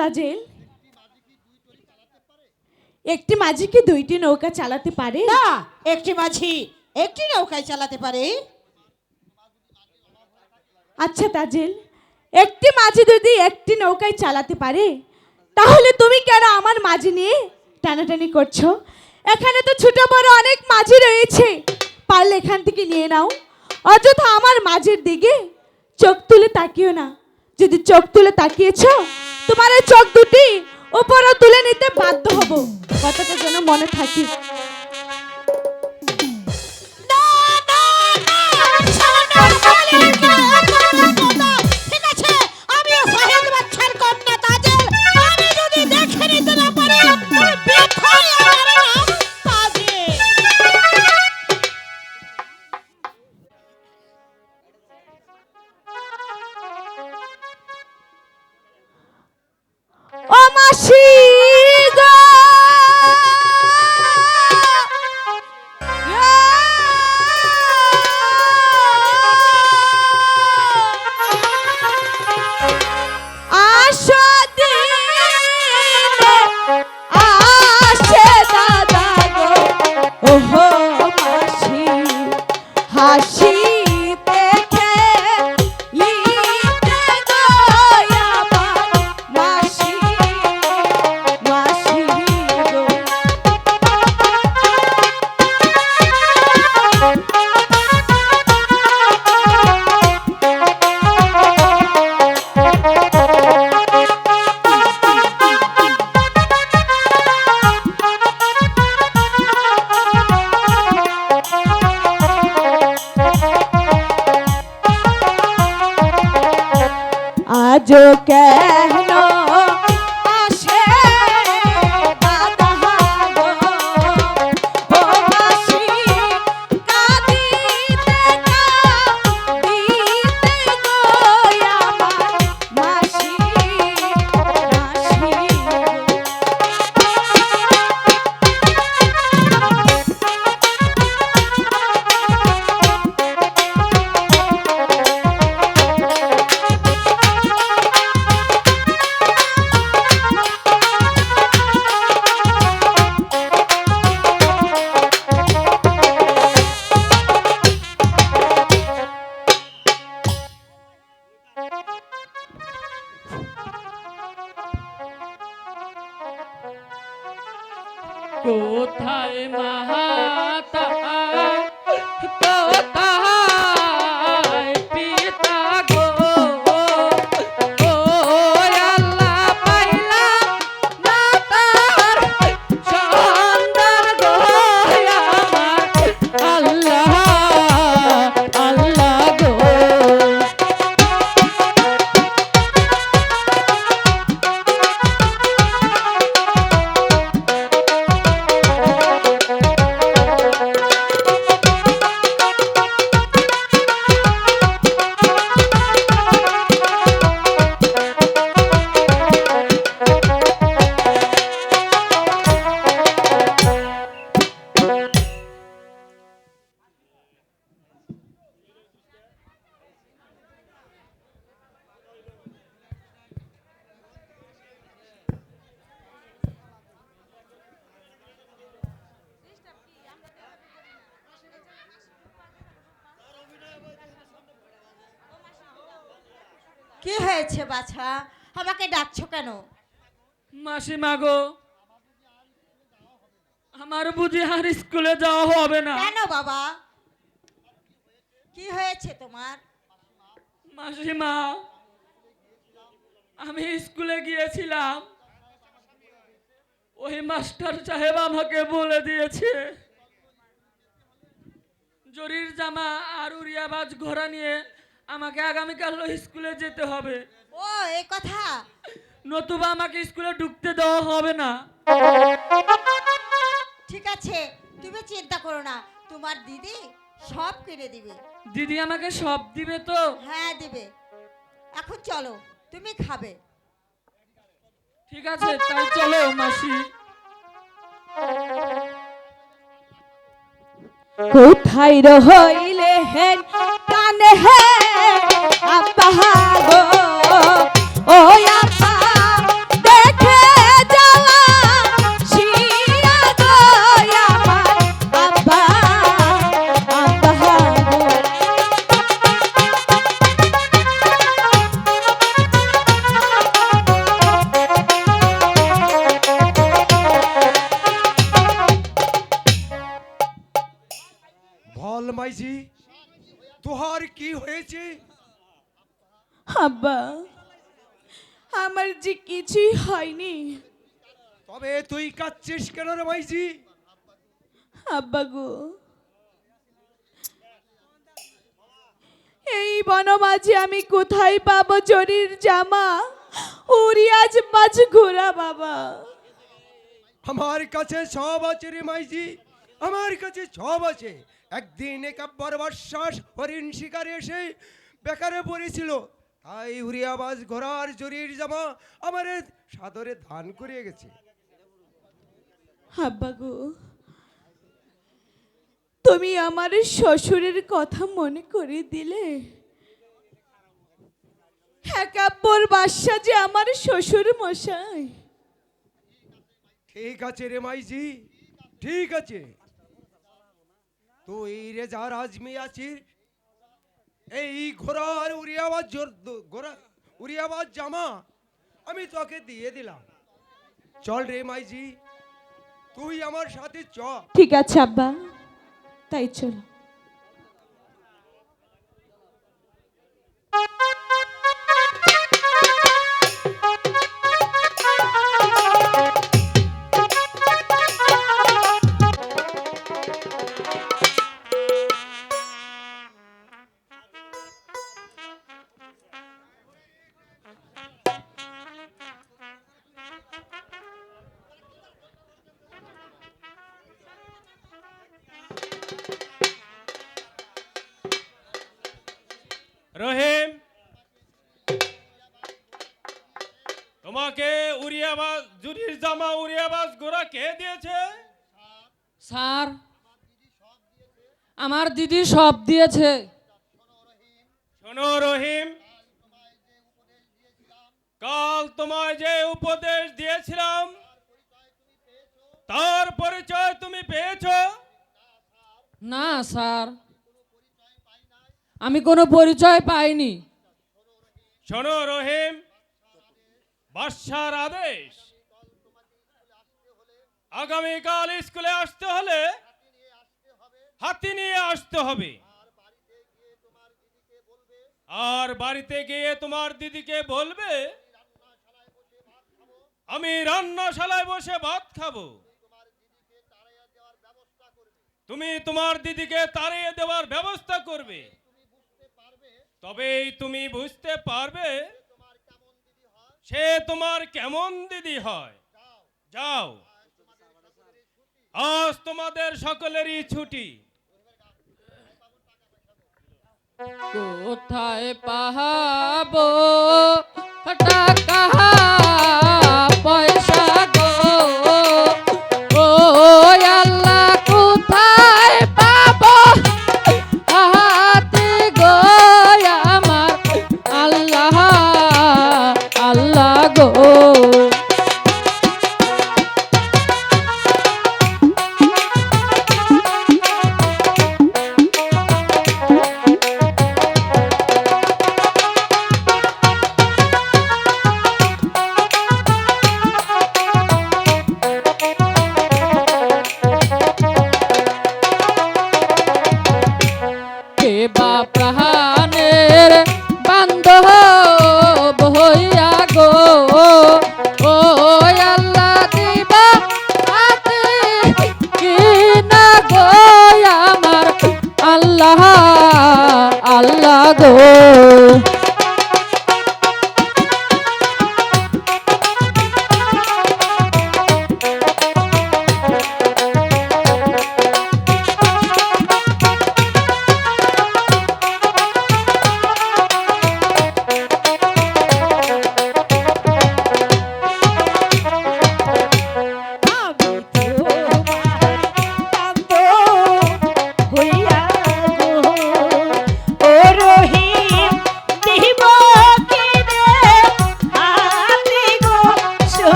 তাজেল? একটি মাঝি কি দুইটি নৌকা চালাতে পারে? না একটি মাঝি একটি নৌকায় চালাতে পারে। আচ্ছা তাজেল একটি মাঝি যদি একটি নৌকায় চালাতে পারে তাহলে তুমি কেন আমার মাঝি নিয়ে টানাটানি করছ? এখানে তো ছোট বড় অনেক মাঝি রয়েছে। পারলে এখান থেকে নিয়ে নাও। অযথা আমার মাঝের দিকে চোখ তুলে তাকিও না। যদি চোখ তুলে তাকিয়েছো তোমার চোখ দুটি উপরে তুলে নিতে বাধ্য হব। কথাটা যেন মনে থাকে। কি হয়েছে বাছা? আমাকে ডাকছো কেন? মাসিমা গো আমার বুঝি আর স্কুলে যাওয়া হবে না। কেন বাবা? কি হয়েছে তোমার? মাসিমা আমি স্কুলে গিয়েছিলাম। ওই মাস্টার সাহেব আমাকে বলে দিয়েছে জরির জামা আর উড়িয়াবাজ ঘোড়া নিয়ে আমাকে আগামীকাল স্কুলে যেতে হবে। ও এই কথা? নতুবা আমাকে স্কুলে ঢুকতে দেওয়া হবে না। ঠিক আছে তুমি চিন্তা করো না তোমার দিদি সব কিনে দিবে। দিদি আমাকে সব দিবে তো? হ্যাঁ দিবে। এখন চলো তুমি খাবে। ঠিক আছে তাই চলো মাসি। কোথায় রইলে হেন কানে হে আপা গো ও কাচ্ছিস কেন রে মাইজি আব্বা গো এই বনমাঝে আমি কোথায় পাবো জরির জামা? উড়িয়াজ মাছ ঘোরা বাবা। আমার কাছে সব আছে রে মাইজি আমার কাছে সব আছে। একদিন একাব্বার বর্ষাস হরিণ শিকারে এসে বেকারে পড়েছিল। তাই উড়িয়াবাজ ঘোড়ার জরির জামা আমার সাদরে ধান করিয়ে গেছে। আব্বা গো, তুমি আমার শ্বশুরের কথা মনে করে দিলে? একাব্বর বাদশা যে আমার শ্বশুর মশাই। ঠিক আছে রে মাইজি, ঠিক আছে। তুই রে যা রাজমি আছিস, এই ঘোড়ার উড়িয়াবাজ জোর ঘোড়া উড়িয়াবাজ জামা, আমি তোকে দিয়ে দিলাম। চল রে মাইজি তুই আমার সাথে চ। ঠিক আছে আব্বা। তাই চলো। রহিম। তোমাকে উড়িয়াবাজ জুরির জামা উড়িয়াবাজ গোরা কে দিয়েছে? স্যার আমার দিদি সব দিয়েছে। শোনো রহিম কাল তোমায় যে উপদেশ দিয়েছিলাম তার পরিচয় তুমি পেয়েছ? না স্যার। আমি কোনো পরিচয় পাইনি। শোনো রহিম, বাদশার আদেশ। আগামীকাল স্কুলে আসতে হলে হাতি নিয়ে আসতে হবে। আর বাড়িতে গিয়ে তোমার দিদিকে বলবে, আমি রান্নাশালায় বসে ভাত খাব। তুমি তোমার দিদিকে তাড়িয়ে দেওয়ার ব্যবস্থা করবে। তবেই তুমি বুঝতে পারবে সে তোমার কেমন দিদি হয়? যাও। আজ তোমাদের সকলেরই ছুটি। কোথায় পাহাবো? টাকা পয়সা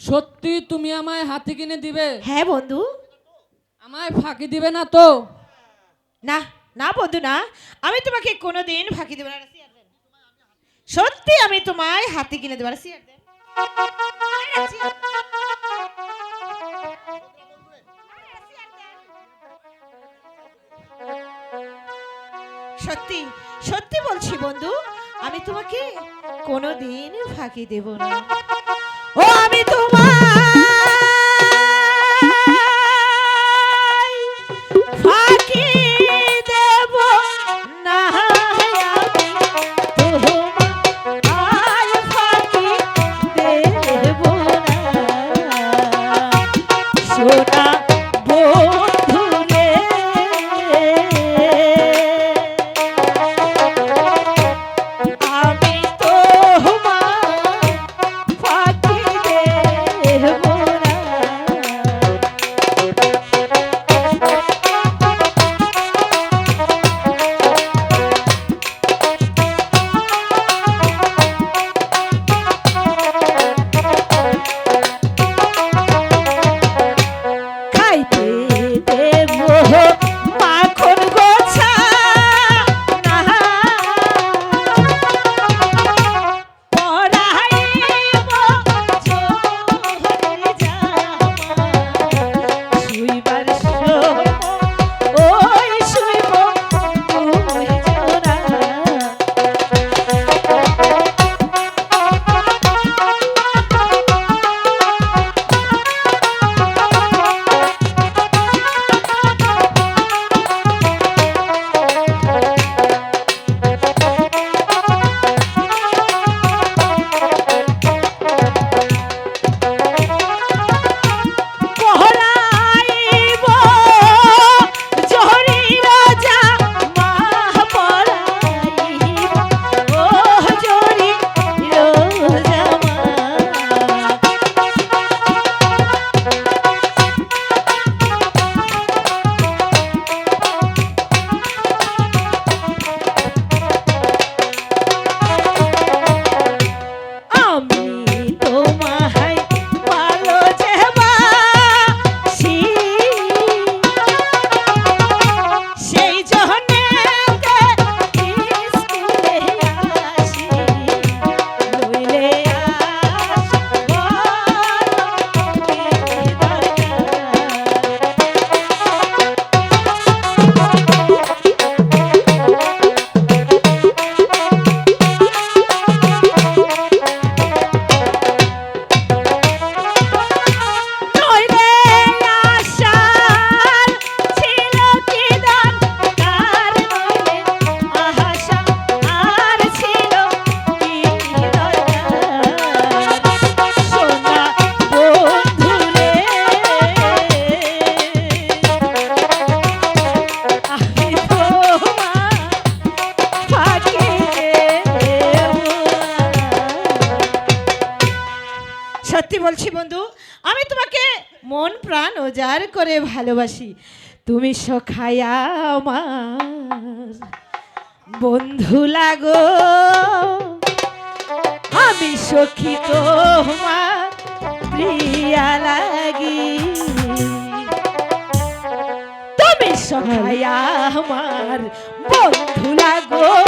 সত্যি তুমি আমায় হাতি কিনে দিবে? হ্যাঁ বন্ধু। আমায় ফাঁকি দিবে না তো? না না বন্ধু না। আমি তোমাকে কোনোদিন ফাঁকি দেবো না সত্যি আমি তোমায় হাতি কিনে দেবো না, সিয়ার দেন। সত্যি সত্যি বলছি বন্ধু আমি তোমাকে কোনোদিন ফাঁকি দেব না। ও আমি তোমায় করে ভালোবাসি। তুমি সখায়া আমার বন্ধু লাগো। আমি সখী তোমার প্রিয়া লাগি। তুমি সখায়া আমার বন্ধু লাগো।